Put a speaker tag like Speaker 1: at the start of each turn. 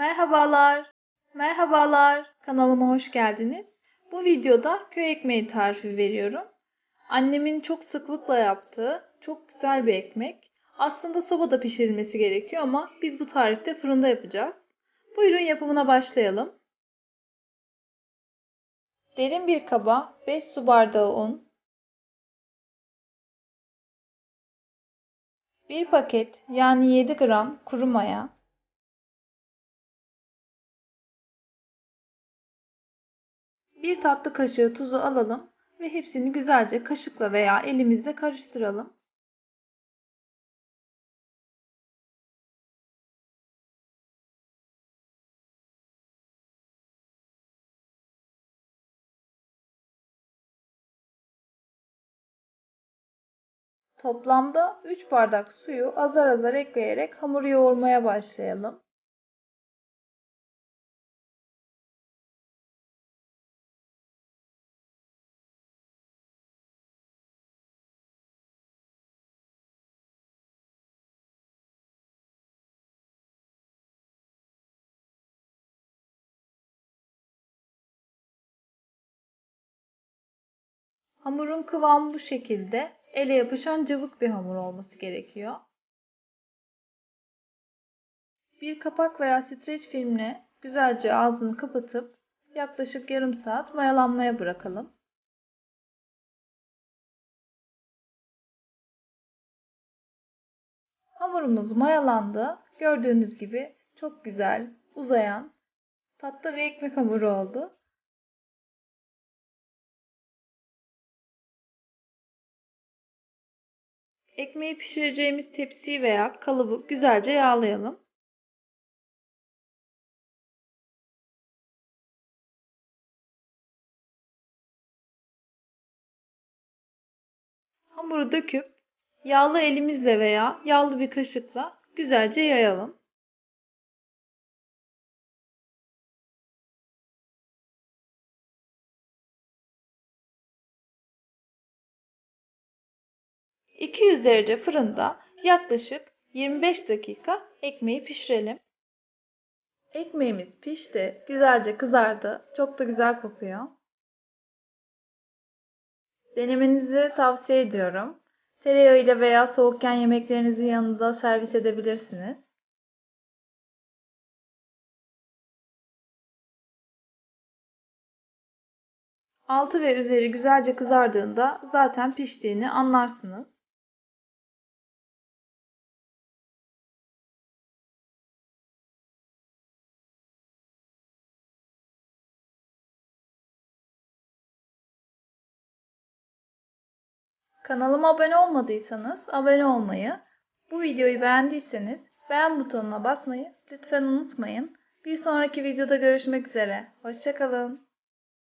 Speaker 1: Merhabalar. Merhabalar. Kanalıma hoş geldiniz. Bu videoda köy ekmeği tarifi veriyorum. Annemin çok sıklıkla yaptığı çok güzel bir ekmek. Aslında sobada pişirilmesi gerekiyor ama biz bu tarifte fırında yapacağız. Buyurun yapımına başlayalım. Derin bir kaba 5 su bardağı un, 1 paket yani 7 gram kuru maya, 1 tatlı kaşığı tuzu alalım ve hepsini güzelce kaşıkla veya elimizle karıştıralım. Toplamda 3 bardak suyu azar azar ekleyerek hamuru yoğurmaya başlayalım. Hamurun kıvamı bu şekilde. Ele yapışan cıvık bir hamur olması gerekiyor. Bir kapak veya streç filmle güzelce ağzını kapatıp yaklaşık yarım saat mayalanmaya bırakalım. Hamurumuz mayalandı. Gördüğünüz gibi çok güzel, uzayan, tatlı bir ekmek hamuru oldu. Ekmeği pişireceğimiz tepsiyi veya kalıbı güzelce yağlayalım. Hamuru döküp yağlı elimizle veya yağlı bir kaşıkla güzelce yayalım. ...200 derece fırında yaklaşık 25 dakika ekmeği pişirelim. Ekmeğimiz pişti, güzelce kızardı. Çok da güzel kokuyor. Denemenizi tavsiye ediyorum. Tereyağı ile veya soğukken yemeklerinizin yanında servis edebilirsiniz. Altı ve üzeri güzelce kızardığında zaten piştiğini anlarsınız. Kanalıma abone olmadıysanız abone olmayı, bu videoyu beğendiyseniz beğen butonuna basmayı lütfen unutmayın. Bir sonraki videoda görüşmek üzere. Hoşçakalın.